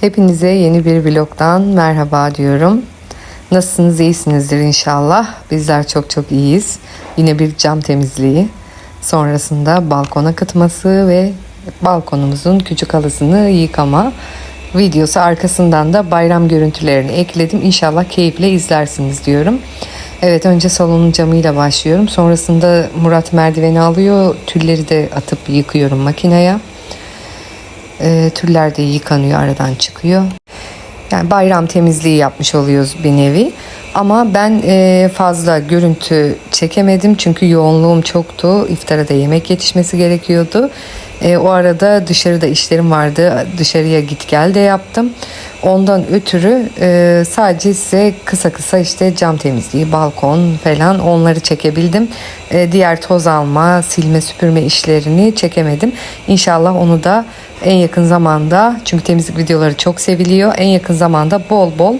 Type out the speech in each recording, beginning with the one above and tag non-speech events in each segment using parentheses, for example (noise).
Hepinize yeni bir vlogdan merhaba diyorum. Nasılsınız? iyisinizdir inşallah. Bizler çok çok iyiyiz. Yine bir cam temizliği. Sonrasında balkon akıtması ve balkonumuzun küçük halısını yıkama videosu arkasından da bayram görüntülerini ekledim. İnşallah keyifle izlersiniz diyorum. Evet önce salonun camıyla başlıyorum. Sonrasında Murat merdiveni alıyor. Tülleri de atıp yıkıyorum makineye. E, tüller de yıkanıyor aradan çıkıyor. Yani bayram temizliği yapmış oluyoruz bir nevi. Ama ben e, fazla görüntü çekemedim çünkü yoğunluğum çoktu. İftara da yemek yetişmesi gerekiyordu. E, o arada dışarıda işlerim vardı. Dışarıya git gel de yaptım. Ondan ötürü e, sadece size kısa kısa işte cam temizliği, balkon falan onları çekebildim. Diğer toz alma, silme, süpürme işlerini çekemedim. İnşallah onu da en yakın zamanda çünkü temizlik videoları çok seviliyor. En yakın zamanda bol bol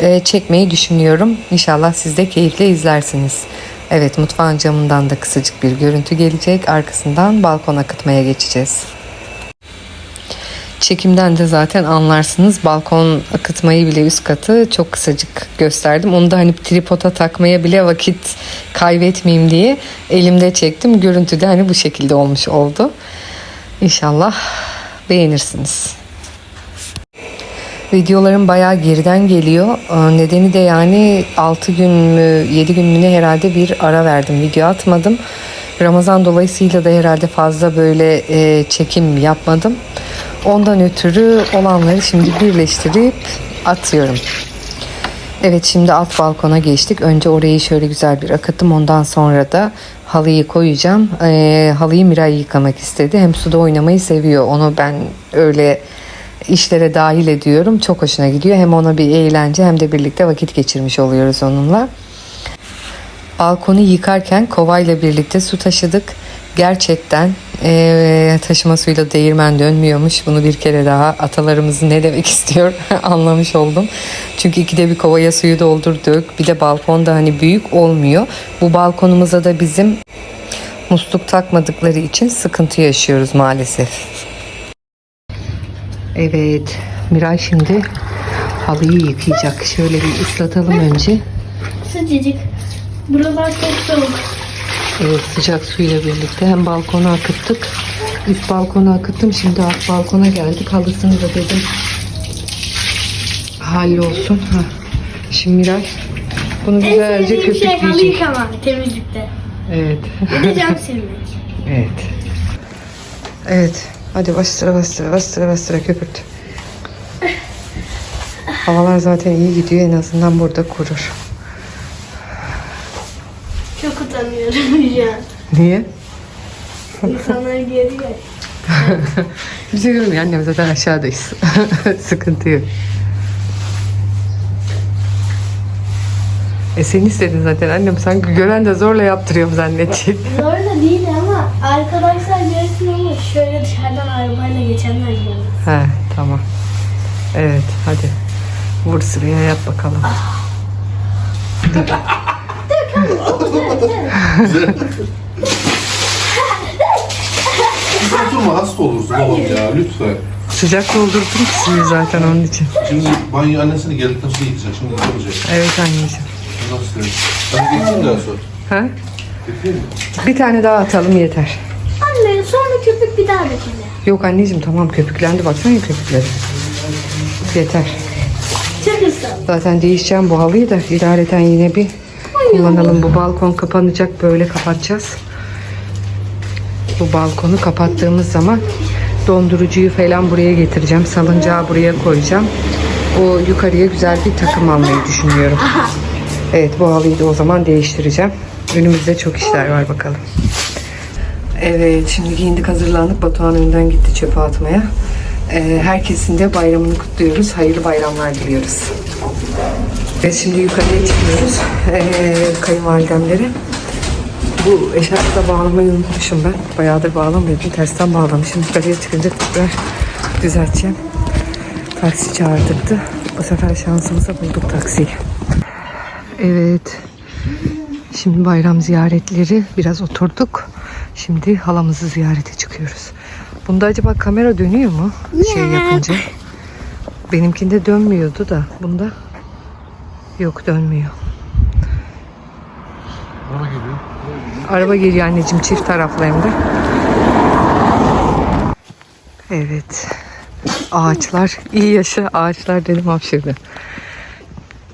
e, çekmeyi düşünüyorum. İnşallah siz de keyifle izlersiniz. Evet mutfağın camından da kısacık bir görüntü gelecek. Arkasından balkon akıtmaya geçeceğiz. Çekimden de zaten anlarsınız. Balkon akıtmayı bile üst katı çok kısacık gösterdim. Onu da hani tripoda takmaya bile vakit kaybetmeyeyim diye elimde çektim. Görüntü de hani bu şekilde olmuş oldu. İnşallah beğenirsiniz. Videolarım bayağı geriden geliyor. Ee, Nedeni de yani 6 gün mü 7 gün mü ne herhalde bir ara verdim. Video atmadım. Ramazan dolayısıyla da herhalde fazla böyle e, çekim yapmadım. Ondan ötürü olanları şimdi birleştirip atıyorum. Evet şimdi alt balkona geçtik. Önce orayı şöyle güzel bir akıttım. Ondan sonra da halıyı koyacağım. Ee, halıyı Miray yıkamak istedi. Hem suda oynamayı seviyor. Onu ben öyle işlere dahil ediyorum. Çok hoşuna gidiyor. Hem ona bir eğlence hem de birlikte vakit geçirmiş oluyoruz onunla. Balkonu yıkarken kovayla birlikte su taşıdık. Gerçekten eee, taşıma suyla değirmen dönmüyormuş. Bunu bir kere daha atalarımız ne demek (laughs) istiyor anlamış oldum. Çünkü ikide bir kovaya suyu doldurduk. Bir de balkonda hani büyük olmuyor. Bu balkonumuza da bizim musluk takmadıkları için sıkıntı yaşıyoruz maalesef. Evet, Miray şimdi halıyı yıkayacak. Şöyle bir ıslatalım önce. Sıcacık. Buralar çok soğuk. Evet, sıcak suyla birlikte hem balkona akıttık. Üst balkona akıttım. Şimdi alt balkona geldik. Halısını da dedim hallolsun. Ha. Şimdi Miray bunu En güzelce sevdiğim şey halı köpükleyecek. yıkamak temizlikte. Evet. Cam silmek. (laughs) Evet. Evet. Hadi bastıra bastıra bastıra bastıra köpürt. Havalar zaten iyi gidiyor. En azından burada kurur. Çok utanıyorum (laughs) an. Niye? İnsanlar görüyor. (laughs) Bize görmüyor annem zaten aşağıdayız. (laughs) Sıkıntı yok. E sen istedin zaten annem sanki gören de zorla yaptırıyorum zannedecek. Zor da değil ama ama şöyle dışarıdan arabayla geçenler görüyor. He tamam. Evet hadi. Vur sıraya yap bakalım. Siz oturma hasta olursun babam ya lütfen. Sıcak doldurdum ki suyu zaten onun için. Şimdi banyo annesini geldikten sonra yıkayacak. Şimdi yıkamayacak. Evet anneciğim. Nasıl? Ben getireyim daha sonra. Ha? Mi? Bir tane daha atalım yeter. Sonra köpük bir daha dökülür. Yok anneciğim tamam köpüklendi baksana köpükleri. Yeter. Çok ıslak. Zaten değişeceğim bu halıyı da idareten yine bir kullanalım. Bu balkon kapanacak böyle kapatacağız. Bu balkonu kapattığımız zaman dondurucuyu falan buraya getireceğim. Salıncağı buraya koyacağım. O yukarıya güzel bir takım almayı düşünüyorum. Evet bu halıyı da o zaman değiştireceğim. Önümüzde çok işler var bakalım. Evet şimdi giyindik hazırlandık. Batuhan önden gitti çöpe atmaya. Ee, herkesin de bayramını kutluyoruz. Hayırlı bayramlar diliyoruz. Ve şimdi yukarıya çıkıyoruz. Ee, kayınvalidemlere. Bu eşarpı da bağlamayı unutmuşum ben. Bayağıdır bağlamıyordum. Tersten bağlamışım. Yukarıya çıkınca tekrar düzelteceğim. Taksi çağırdırdı. Bu sefer şansımıza bulduk taksiyi. Evet. Şimdi bayram ziyaretleri biraz oturduk. Şimdi halamızı ziyarete çıkıyoruz. Bunda acaba kamera dönüyor mu? Şey yapınca. Benimkinde dönmüyordu da bunda yok dönmüyor. Araba geliyor. Araba geliyor anneciğim çift taraflı hem de. Evet. Ağaçlar iyi yaşa ağaçlar dedim hapşırdı.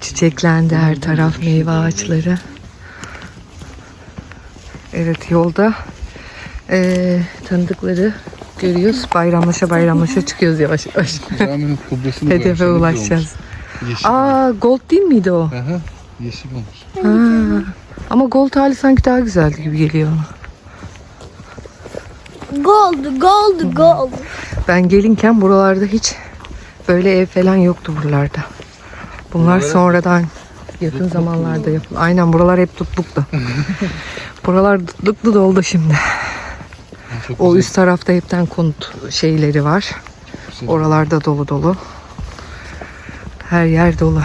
Çiçeklendi her taraf meyve ağaçları. Evet yolda eee, tanıdıkları görüyoruz. Bayramlaşa bayramlaşa çıkıyoruz yavaş yavaş. Caminin kubbesini Hedefe ulaşacağız. Yeşil. Aa gold değil miydi o? Aha, yeşil olmuş. Ha. Ama gold hali sanki daha güzeldi gibi geliyor. Gold, gold, gold. Ben gelinken buralarda hiç böyle ev falan yoktu buralarda. Bunlar sonradan yakın zamanlarda yapıldı. Aynen buralar hep tutluktu. (laughs) buralar tutluklu doldu şimdi. Çok O güzel. üst tarafta hepten konut şeyleri var. Oralarda dolu dolu. Her yer dolu.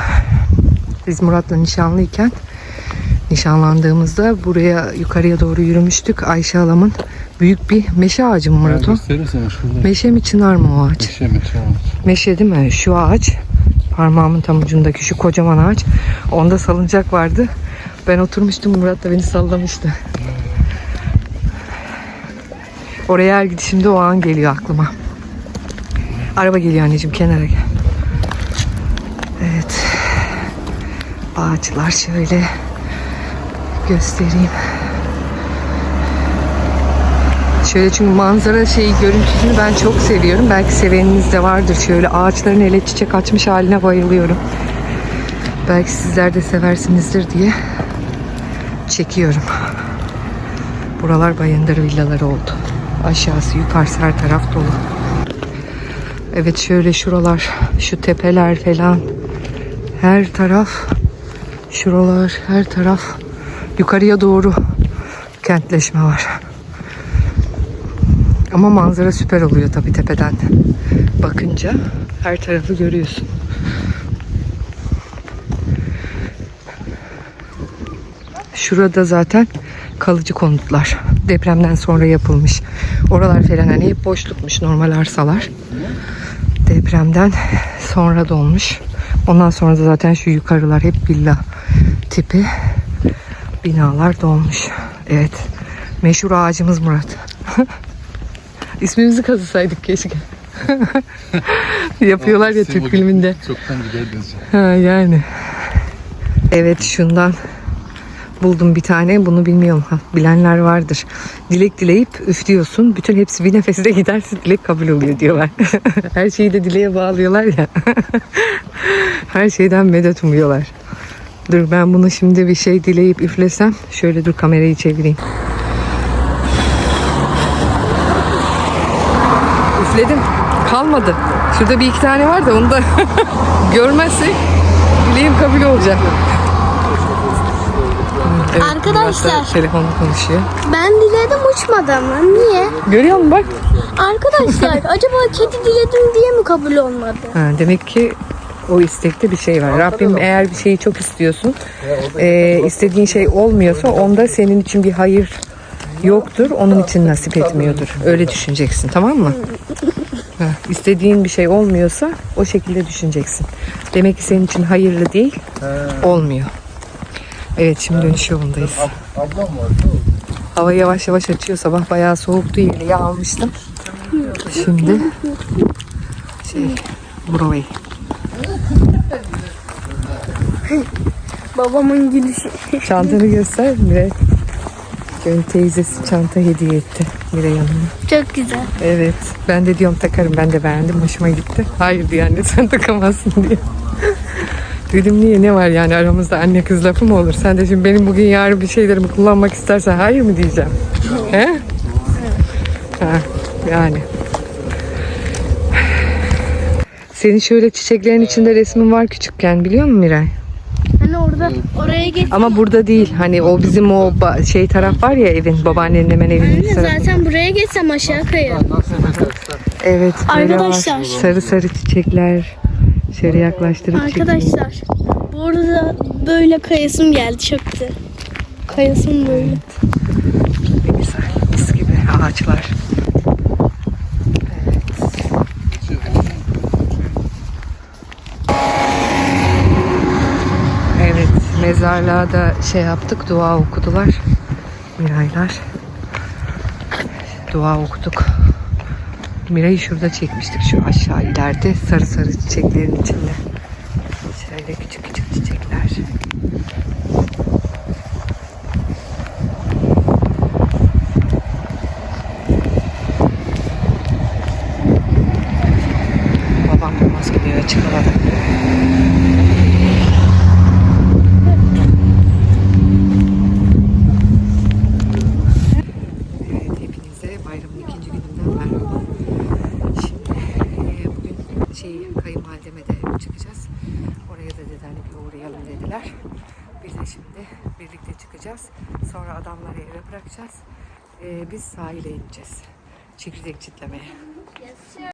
Biz Murat'la nişanlıyken nişanlandığımızda buraya yukarıya doğru yürümüştük. Ayşe halamın büyük bir meşe ağacı mı Murat o? Meşe mi çınar mı o ağaç? Meşe meşe olmuş. Meşe değil mi? Şu ağaç. Parmağımın tam ucundaki şu kocaman ağaç. Onda salıncak vardı. Ben oturmuştum Murat da beni sallamıştı. Oraya her gidişimde o an geliyor aklıma. Araba geliyor anneciğim kenara gel. Evet. Ağaçlar şöyle göstereyim. Şöyle çünkü manzara şeyi görüntüsünü ben çok seviyorum. Belki seveniniz de vardır. Şöyle ağaçların ele çiçek açmış haline bayılıyorum. Belki sizler de seversinizdir diye çekiyorum. Buralar Bayındır villaları oldu. Aşağısı yukarısı her taraf dolu. Evet şöyle şuralar, şu tepeler falan her taraf şuralar her taraf yukarıya doğru kentleşme var. Ama manzara süper oluyor tabii tepeden. Bakınca her tarafı görüyorsun. Şurada zaten kalıcı konutlar. Depremden sonra yapılmış. Oralar falan hani hep boşlukmuş normal arsalar. Depremden sonra dolmuş. Ondan sonra da zaten şu yukarılar hep villa tipi binalar dolmuş. Evet. Meşhur ağacımız Murat. (laughs) İsmimizi kazısaydık keşke. (laughs) Yapıyorlar ya Türk filminde. Çoktan giderdiniz. Ha yani. Evet şundan buldum bir tane. Bunu bilmiyorum. Ha, bilenler vardır. Dilek dileyip üflüyorsun. Bütün hepsi bir nefeste (laughs) giderse dilek kabul oluyor diyorlar. (laughs) Her şeyi de dileğe bağlıyorlar ya. (laughs) Her şeyden medet umuyorlar. Dur ben bunu şimdi bir şey dileyip üflesem. Şöyle dur kamerayı çevireyim. Üfledim. Kalmadı. Şurada bir iki tane var da onu da görmezsek dileğim kabul olacak. Evet, Arkadaşlar. Telefonla konuşuyor. Ben diledim uçmadı ama. Niye? Görüyor musun bak? Arkadaşlar (laughs) acaba kedi diledim diye mi kabul olmadı? Ha, demek ki o istekte bir şey var. Rabbim eğer bir şeyi çok istiyorsun, e, istediğin şey olmuyorsa onda senin için bir hayır yoktur, onun için nasip etmiyordur. Öyle düşüneceksin, tamam mı? Ha, istediğin bir şey olmuyorsa o şekilde düşüneceksin. Demek ki senin için hayırlı değil, olmuyor. Evet şimdi dönüş yolundayız. Hava yavaş yavaş açıyor. Sabah bayağı soğuktu. Yeleği almıştım. Şimdi şey Broadway. Babamın gülüşü. Çantanı göster Mire. Gönül teyzesi çanta hediye etti Mire yanıma. Çok güzel. Evet. Ben de diyorum takarım. Ben de beğendim. Hoşuma gitti. Hayır diyor anne sen takamazsın diye. Dedim niye ne var yani aramızda anne kız lafı mı olur? Sen de şimdi benim bugün yarın bir şeylerimi kullanmak istersen hayır mı diyeceğim? He? Ha, yani. Senin şöyle çiçeklerin içinde resmin var küçükken biliyor musun Miray? Hani orada oraya geç. Ama burada değil. Hani o bizim o ba- şey taraf var ya evin babaannenin hemen evinin Anne tarafı. zaten buraya geçsem aşağı kayarım. Evet. var. Arkadaşlar. Sarı sarı çiçekler. Şöyle yaklaştırıp Arkadaşlar bu arada böyle kayasım geldi çöktü. Kayasım böyle. Ne güzel mis gibi ağaçlar. Evet mezarlığa da şey yaptık dua okudular. Miraylar. Dua okuduk. Mira'yı şurada çekmiştik. Şu aşağı ileride sarı sarı çiçeklerin içinde. Şöyle küçük küçük çiçekler. Ee, biz sahile ineceğiz. Çekirdek çitlemeye.